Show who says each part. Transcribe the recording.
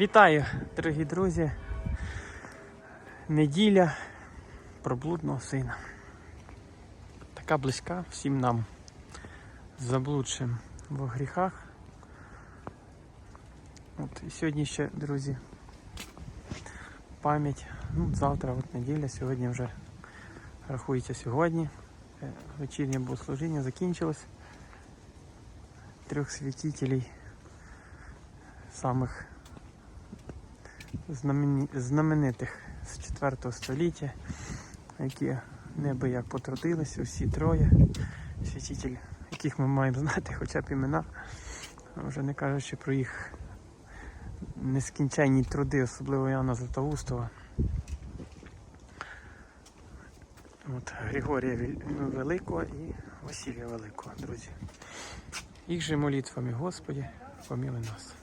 Speaker 1: Вітаю, дорогі друзі. Неділя проблудного сина. Така близька всім нам, заблудшим в гріхах. От, і сьогодні ще, друзі, пам'ять. Ну, завтра от неділя, сьогодні вже рахується сьогодні. Е, Вечірнє богослужіння закінчилось. Трьох святителей самих знаменитих з 4 століття, які небо потрудилися, усі троє святитель, яких ми маємо знати, хоча б імена, вже не кажучи про їх нескінченні труди, особливо Яна Златоустова. От, Григорія Великого і Василія Великого, друзі. Їх же молитвами, Господі, поміли нас.